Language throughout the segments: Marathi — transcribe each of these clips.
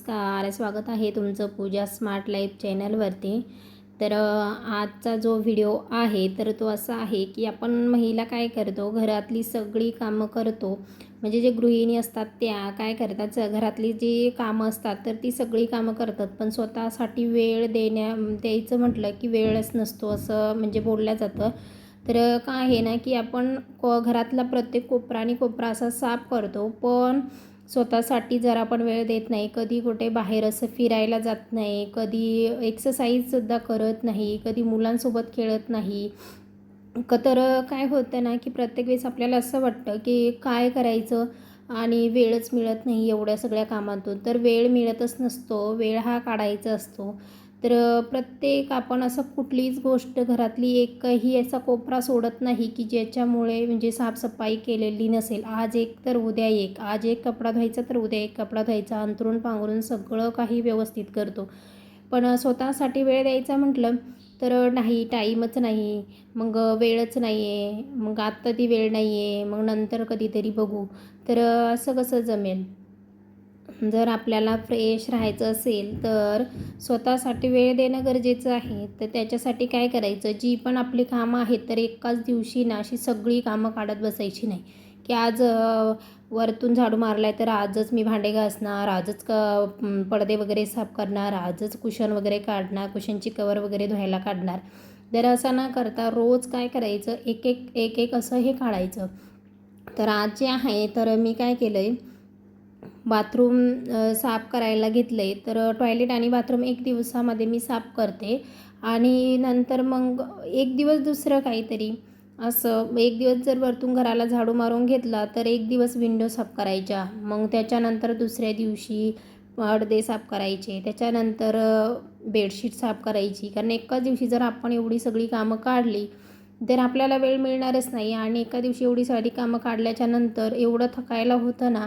नमस्कार स्वागत आहे तुमचं पूजा स्मार्ट लाईफ चॅनलवरती तर आजचा जो व्हिडिओ आहे तर तो असा आहे की आपण महिला काय करतो घरातली सगळी कामं करतो. म्हणजे जे गृहिणी असतात त्या काय करतात घरातली जी कामं असतात तर ती सगळी कामं करतात. पण स्वतःसाठी वेळ देण्या द्यायचं म्हटलं की वेळच नसतो असं म्हणजे बोललं जातं. तर काय आहे ना की आपण को घरातला प्रत्येक कोपरा आणि कोपरा असा साफ करतो पण स्वतःसाठी जरा पण वेळ देत नाही कधी कुठे बाहेर असं फिरायला जात नाही कधी एक्सरसाइजसुद्धा करत नाही कधी मुलांसोबत खेळत नाही क तर काय होतं ना की प्रत्येक वेळेस आपल्याला असं वाटतं की काय करायचं आणि वेळच मिळत नाही एवढ्या सगळ्या कामातून. तर वेळ मिळतच नसतो वेळ हा काढायचा असतो. तर प्रत्येक आपण असं कुठलीच गोष्ट घरातली एकही असा कोपरा सोडत नाही की ज्याच्यामुळे म्हणजे साफसफाई केलेली नसेल. आज एक तर उद्या एक. आज एक कपडा धुवायचा तर उद्या एक कपडा धुवायचा. अंतरून पांघरून सगळं काही व्यवस्थित करतो. पण स्वतःसाठी वेळ द्यायचा म्हटलं तर नाही टाईमच नाही. मग वेळच नाही आहे मग आत्ता ती वेळ नाही आहे मग नंतर कधीतरी बघू. तर असं कसं जमेल? जर आपल्याला फ्रेश राहायचं असेल तर स्वतःसाठी वेळ देणं गरजेचं आहे. तर त्याच्यासाठी काय करायचं? जी पण आपली कामं आहेत तर एकाच दिवशी ना अशी सगळी कामं काढत बसायची नाही. की आज वरतून झाडू मारला आहे तर आजच मी भांडे घासणार आजच क पडदे वगैरे साफ करणार आजच कुशन वगैरे काढणार कुशनची कवर वगैरे धुवायला काढणार. तर असं न करता रोज काय करायचं? एक एक एक एक असं हे काढायचं. तर आज जे आहे तर मी काय केलं आहे बाथरूम साफ करायला घेतलं आहे तर टॉयलेट आणि बाथरूम एक दिवसामध्ये मी साफ करते. आणि नंतर मग एक दिवस दुसरं काहीतरी. असं एक दिवस जर वरतून घराला झाडू मारून घेतला तर एक दिवस विंडो साफ करायच्या. मग त्याच्यानंतर दुसऱ्या दिवशी पडदे साफ करायचे. त्याच्यानंतर बेडशीट साफ करायची. कारण एकाच दिवशी जर आपण एवढी सगळी कामं काढली तर आपल्याला वेळ मिळणारच नाही. आणि एका दिवशी एवढी सारी कामं काढल्याच्यानंतर एवढं थकायला होतं ना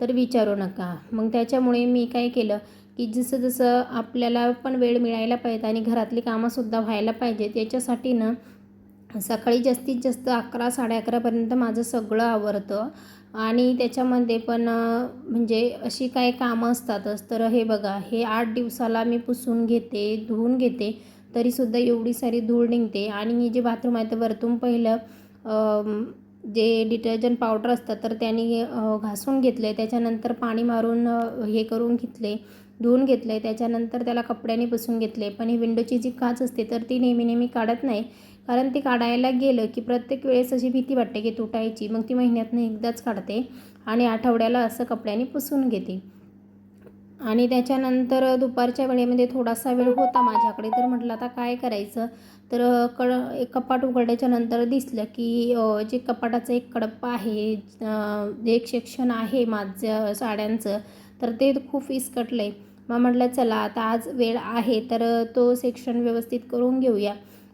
तर विचारू नका. मग त्याच्यामुळे मी काय केलं की जसं जसं आपल्याला पण वेळ मिळायला पाहिजे आणि घरातली कामंसुद्धा व्हायला पाहिजेत त्याच्यासाठी ना सकाळी जास्तीत जास्त अकरा साडे अकरापर्यंत माझं सगळं आवरतं. आणि त्याच्यामध्ये पण म्हणजे अशी काय कामं असतातच. तर हे बघा हे आठ दिवसाला मी पुसून घेते धुवून घेते तरीसुद्धा एवढी सारी धूळ निघते. आणि मी जे बाथरूम आहे ते वरतून पहिलं जे डिटर्जंट पावडर असतं तर त्यांनी घासून घेतलं. आहे त्याच्यानंतर पाणी मारून हे करून घेतले धुवून घेतलं. आहे त्याच्यानंतर त्याला कपड्याने पुसून घेतले. पण ही विंडोची जी काच असते तर ती नेहमी नेहमी काढत नाही. कारण ती काढायला गेलं की प्रत्येक वेळेस अशी भीती वाटते की तुटायची. मग ती महिन्यातनं एकदाच काढते आणि आठवड्याला असं कपड्याने पुसून घेते. आणि त्याच्यानंतर दुपारच्या वेळेमध्ये थोडासा वेळ होता माझ्याकडे तर म्हटलं आता काय करायचं? तर कड एक कपाट उघडल्याच्या नंतर दिसलं की जे कपाटाचं एक कडप्पा आहे जे एक सेक्शन आहे माझं साड्यांचं तर ते खूप विस्कटलं आहे मग म्हटलं चला आता आज वेळ आहे तर तो सेक्शन व्यवस्थित करून घेऊया.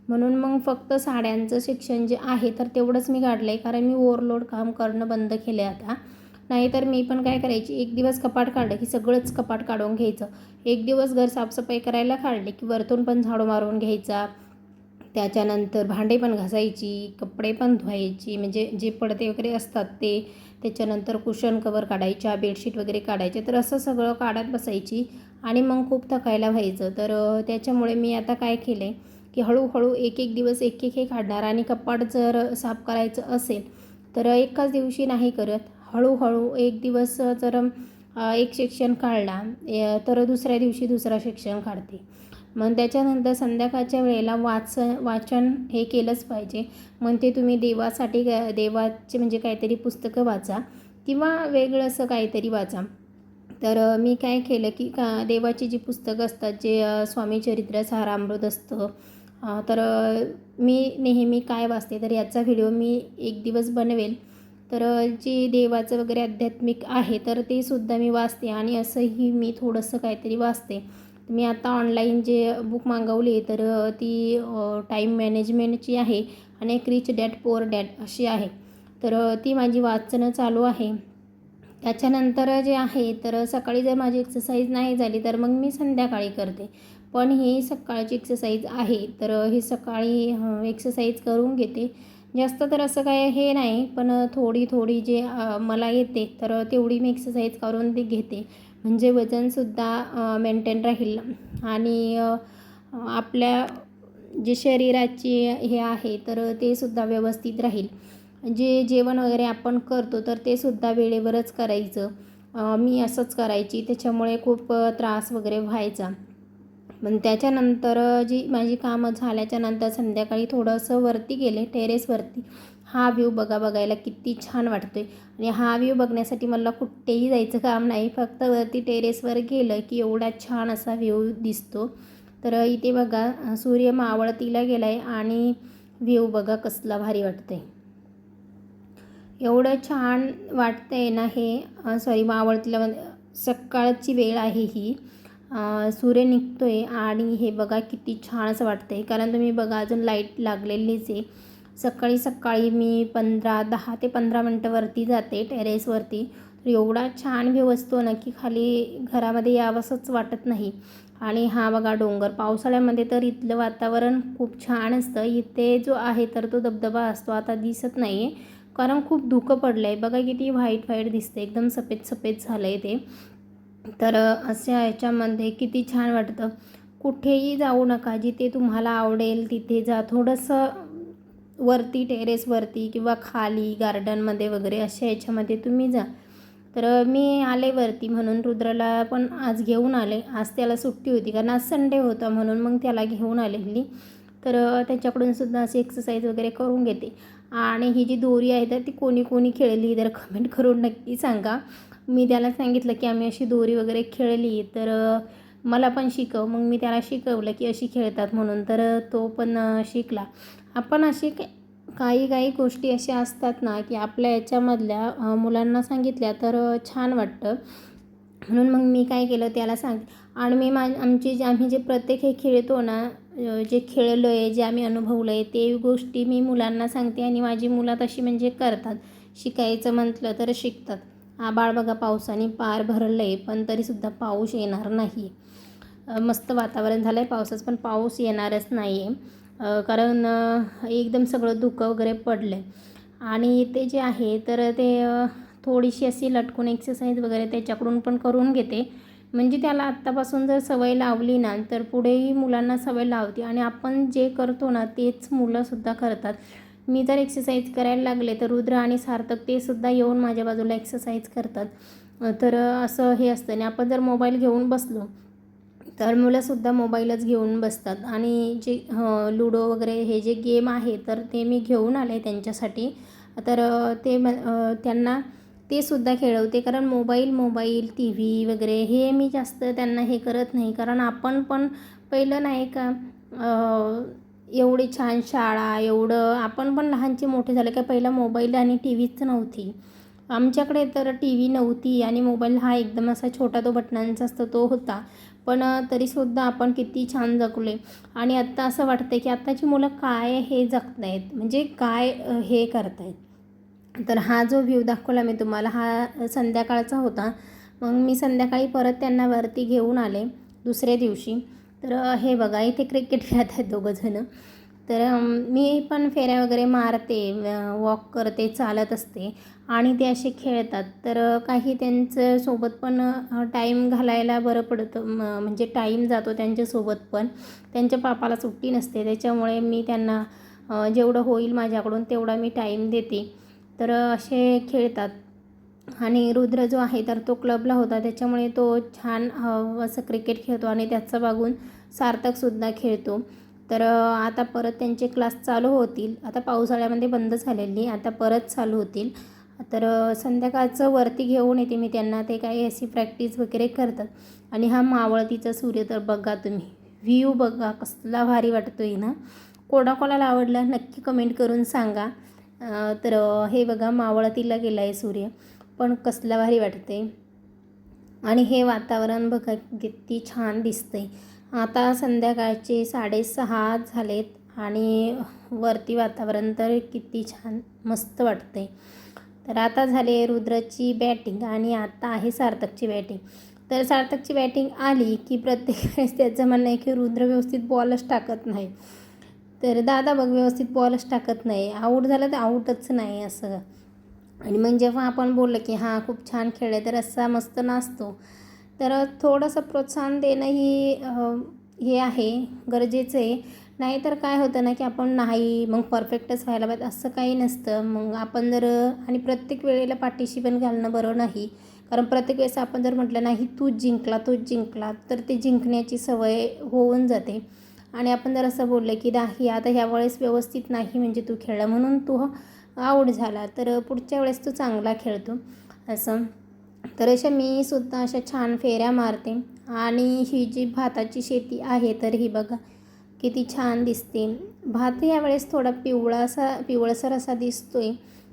म्हणून मग फक्त साड्यांचं सेक्शन जे आहे तर तेवढंच मी काढलं आहे कारण मी ओव्हरलोड काम करणं बंद केलं आहे आता. नाहीतर मी पण काय करायची एक दिवस कपाट काढलं की सगळंच कपाट काढून घ्यायचं. एक दिवस घर साफसफाई करायला काढले की वरतून पण झाडू मारून घ्यायचा. त्याच्यानंतर भांडे पण घासायची कपडे पण धुवायची म्हणजे जे पडदे वगैरे असतात ते त्याच्यानंतर कुशन कवर काढायच्या बेडशीट वगैरे काढायचे तर असं सगळं काढत बसायची आणि मग खूप थकायला व्हायचं. तर त्याच्यामुळे मी आता काय केलं आहे की हळूहळू एक एक दिवस एक एक हे काढणार आणि कपाट जर साफ करायचं असेल तर एकाच दिवशी नाही करत. हळूहळू एक दिवस जर एक सेक्शन काढला तर दुसऱ्या दिवशी दुसरा सेक्शन काढते. मग त्याच्यानंतर संध्याकाळच्या वेळेला वाच वाचन हे केलंच पाहिजे. मग ते तुम्ही देवासाठी ग- देवाचे म्हणजे काहीतरी पुस्तकं वाचा किंवा वेगळं असं काहीतरी वाचा. तर मी काय केलं की का देवाची जी पुस्तकं असतात जे स्वामी चरित्र सारामृत असतं तर मी नेहमी काय वाचते तर याचा व्हिडिओ मी एक दिवस बनवेल. तर जे जी देवाचं वगैरे आध्यात्मिक आहे तर ते सुद्धा मी वाचते आणि असंही मी थोडंसं काहीतरी वाचते. मी आता ऑनलाईन जे बुक मागवली तर ती टाईम मॅनेजमेंटची आहे आणि एक रिच डॅट पोअर डॅट अशी आहे. तर ती माझी वाचणं चालू आहे. त्याच्यानंतर जे आहे तर सकाळी जर माझी एक्सरसाइज नाही झाली तर मग मी संध्याकाळी करते. पण ही सकाळची एक्सरसाइज आहे तर ही सकाळी एक्सरसाइज करून घेते. जास्त तर असं काय हे नाही पण थोडी थोडी जे मला येते तर तेवढी मी एक्सरसाइज करून ती घेते. म्हणजे वजनसुद्धा मेंटेन राहील. आणि आपल्या जे शरीराची हे आहे तर ते सुद्धा व्यवस्थित राहील. जे जेवण वगैरे आपण करतो तर ते सुद्धा वेळेवरच करायचं. मी असंच करायची. त्याच्यामुळे खूप त्रास वगैरे व्हायचा. पण त्याच्यानंतर जी माझी कामं झाल्याच्यानंतर संध्याकाळी थोडंसं वरती गेले टेरेसवरती हा व्ह्यू बघा बघायला किती छान वाटतो आहे आणि हा व्ह्यू बघण्यासाठी मला कुठेही जायचं काम नाही. फक्त वरती टेरेसवर गेलं की एवढा छान असा व्ह्यू दिसतो. तर इथे बघा सूर्य मावळतीला गेला आहे आणि व्ह्यू बघा कसला भारी वाटतंय. एवढं छान वाटतंय ना हे सॉरी मावळतीला म्हणजे सकाळची वेळ आहे ही. सूर्य निघतो आहे आणि हे बघा किती छान असं वाटतं आहे कारण तुम्ही बघा अजून लाइट लागलेलीच आहे. सकाळी सकाळी मी पंधरा दहा ते पंधरा मिनटं वरती जाते टेरेसवरती. तर एवढा छान व्ह्यू असतो ना की खाली घरामध्ये यावंसंच वाटत नाही. आणि हा बघा डोंगर पावसाळ्यामध्ये तर इथलं वातावरण खूप छान असतं. इथे जो आहे तर तो धबधबा असतो आता दिसत नाही आहे कारण खूप धुकं पडलं आहे बघा किती व्हाईट व्हाईट दिसतं एकदम सफेद सफेद झालं आहे ते. तर अशा ह्याच्यामध्ये किती छान वाटतं. कुठेही जाऊ नका. जिथे तुम्हाला आवडेल तिथे जा. थोडंसं वरती टेरेसवरती किंवा खाली गार्डनमध्ये वगैरे अशा याच्यामध्ये तुम्ही जा. तर मी आले वरती म्हणून रुद्रला पण आज घेऊन आले. आज त्याला सुट्टी होती कारण आज संडे होता म्हणून मग त्याला घेऊन आलेली. तर त्याच्याकडून सुद्धा अशी एक्सरसाइज वगैरे करून घेते. आणि ही जी दोरी आहे तर ती कोणी कोणी खेळली तर कमेंट करून नक्की सांगा. मी त्याला सांगितलं की आम्ही अशी दोरी वगैरे खेळली तर मला पण शिकव. मग मी त्याला शिकवलं की अशी खेळतात म्हणून. तर तो पण शिकला. आपण अशी काही काही गोष्टी अशा असतात ना की आपल्या याच्यामधल्या मुलांना सांगितल्या तर छान वाटतं. म्हणून मग मी काय केलं त्याला सांग आणि मी मा आमची जे आम्ही जे प्रत्येक हे खेळतो ना जे खेळलो आहे जे आम्ही अनुभवलं आहे ते गोष्टी मी मुलांना सांगते आणि माझी मुलं तशी म्हणजे करतात. शिकायचं म्हटलं तर शिकतात. आबाळ बघा पावसाने पार भरलं आहे पण तरीसुद्धा पाऊस येणार नाही. मस्त वातावरण झालं आहे पावसाचं पण पाऊस येणारच नाही आहे कारण एकदम सगळं धुकं वगैरे पडलं आहे आणि ते जे आहे तर ते थोडीशी अशी लटकून एक्सरसाइज वगैरे त्याच्याकडून पण करून घेते. म्हणजे त्याला आत्तापासून जर सवय लावली ना तर पुढेही मुलांना सवय लावते. आणि आपण जे करतो ना तेच मुलंसुद्धा करतात. मी जर एक्सरसाइज करायला लागले तर रुद्र आणि सार्थक ते सुद्धा येऊन माझ्या बाजूला एक्सरसाइज करतात. तर असं हे असतं. आणि आपण जर मोबाईल घेऊन बसलो तर मुलंसुद्धा मोबाईलच घेऊन बसतात. आणि जे लुडो वगैरे हे जे गेम आहे तर ते मी घेऊन आले त्यांच्यासाठी. तर ते म त्यांना ते सुद्धा खेळवते. कारण मोबाईल मोबाईल टी व्ही वगैरे हे मी जास्त त्यांना हे करत नाही. कारण आपण पण पहिलं नाही का एवढी छान शाळा एवढं आपण पण लहानचे मोठे झाले का पहिला मोबाईल आणि टी व्हीच नव्हती. आमच्याकडे तर टी व्ही नव्हती आणि मोबाईल हा एकदम असा छोटा तो बटनांचा असतो तो होता. पण तरीसुद्धा आपण किती छान जगले आणि आत्ता असं वाटतं की आत्ताची मुलं काय हे जगत आहेत म्हणजे काय हे करतायत. तर हा जो व्ह्यू दाखवला मी तुम्हाला हा संध्याकाळचा होता. मग मी संध्याकाळी परत त्यांना वरती घेऊन आले दुसऱ्या दिवशी. तर हे बघा इथे क्रिकेट खेळत आहेत दोघंजणं तर मी पण फेऱ्या वगैरे मारते वॉक करते चालत असते आणि ते असे खेळतात. तर काही त्यांचं सोबत पण टाईम घालायला बरं पडतं. म्हणजे टाईम जातो त्यांच्यासोबत पण. त्यांच्या पापाला सुट्टी नसते. त्याच्यामुळे मी त्यांना जेवढं होईल माझ्याकडून तेवढा मी टाईम देते. तर असे खेळतात. आणि रुद्र जो आहे तर तो क्लबला होता. त्याच्यामुळे तो छान असं क्रिकेट खेळतो आणि त्याचं बघून सार्थकसुद्धा खेळतो. तर आता परत त्यांचे क्लास चालू होतील. आता पावसाळ्यामध्ये बंद झालेली आता परत चालू होतील. तर संध्याकाळचं वरती घेऊन येते मी त्यांना ते काही अशी प्रॅक्टिस वगैरे करतात. आणि हा मावळतीचा सूर्य तर बघा तुम्ही. व्ह्यू बघा कसला भारी वाटतो आहे ना. कोणाकोणाला आवडला नक्की कमेंट करून सांगा. तर हे बघा मावळतीला गेला आहे सूर्य. पण कसला भारी वाटते आणि हे वातावरण बघा किती छान दिसतंय. आता संध्याकाळचे साडेसहा झालेत आणि वरती वातावरण तर किती छान मस्त वाटते तर आता झाले रुद्रची बॅटिंग आणि आता आहे सार्थकची बॅटिंग तर सार्थकची बॅटिंग आली की प्रत्येक वेळेस त्याचं म्हणणं आहे की रुद्र व्यवस्थित बॉलच टाकत नाही. तर दादा बघ व्यवस्थित बॉलच टाकत नाही. आऊट झालं तर आऊटच नाही असं. आणि मग जेव्हा आपण बोललं की हां खूप छान खेळ आहे तर असा मस्त नाचतो. तर थोडंसं प्रोत्साहन देणं ही हे आहे गरजेचं आहे. नाहीतर काय होतं ना की आपण नाही मग परफेक्टच व्हायला पाहिजे असं काही नसतं. मग आपण जर आणि प्रत्येक वेळेला पाठीशी पण घालणं बरं नाही. कारण प्रत्येक वेळेस आपण जर म्हटलं नाही तूच जिंकला तूच जिंकला तर ते जिंकण्याची सवय होऊन जाते. आणि आपण जर असं बोललं की नाही आता ह्या वेळेस व्यवस्थित नाही म्हणजे तू खेळला म्हणून तू आऊट झाला तर पुढच्या वेळेस तू चांगला खेळतो. असं. तर अशा मी सुद्धा अशा छान फेऱ्या मारते. आणि ही जी भाताची शेती आहे तर ही बघा किती छान दिसते. भात यावेळेस थोडा पिवळा असा पिवळसर असा दिसतो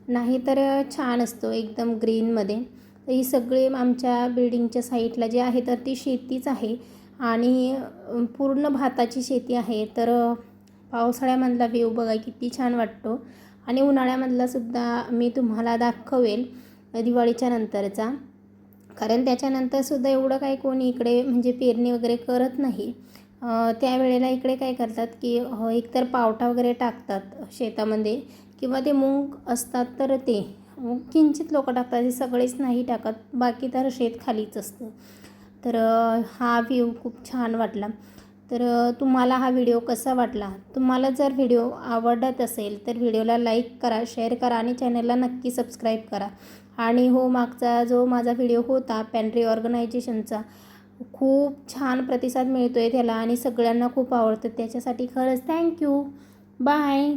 नाही तर छान असतो एकदम ग्रीनमध्ये तर ही सगळी आमच्या बिल्डिंगच्या साईडला जे आहे तर ती शेतीच आहे. आणि पूर्ण भाताची शेती आहे. तर पावसाळ्यामधला व्ह्यू बघा किती छान वाटतो. आणि उन्हाळ्यामधला सुद्धा मी तुम्हाला दाखवेल दिवाळीच्या नंतरचा. कारण त्याच्यानंतरसुद्धा एवढं काही कोणी इकडे म्हणजे पेरणी वगैरे करत नाही. त्यावेळेला इकडे काय करतात की एकतर पावटा वगैरे टाकतात शेतामध्ये किंवा ते मूग असतात तर ते. किंचित लोक टाकतात ते सगळेच नाही टाकत बाकी तर शेत खालीच असतं. तर हा व्ह्यू खूप छान वाटला. तर तुम्हाला हा व्हिडिओ कसा वाटला? तुम्हाला जर व्हिडिओ आवडत असेल तर व्हिडिओला लाईक करा शेअर करा आणि चॅनलला नक्की सबस्क्राईब करा. आणि हो मागचा जो माझा व्हिडिओ होता पॅन्ट्री ऑर्गनायझेशनचा खूप छान प्रतिसाद मिळतो आहे त्याला आणि सगळ्यांना खूप आवडतं. त्याच्यासाठी खरंच थँक्यू बाय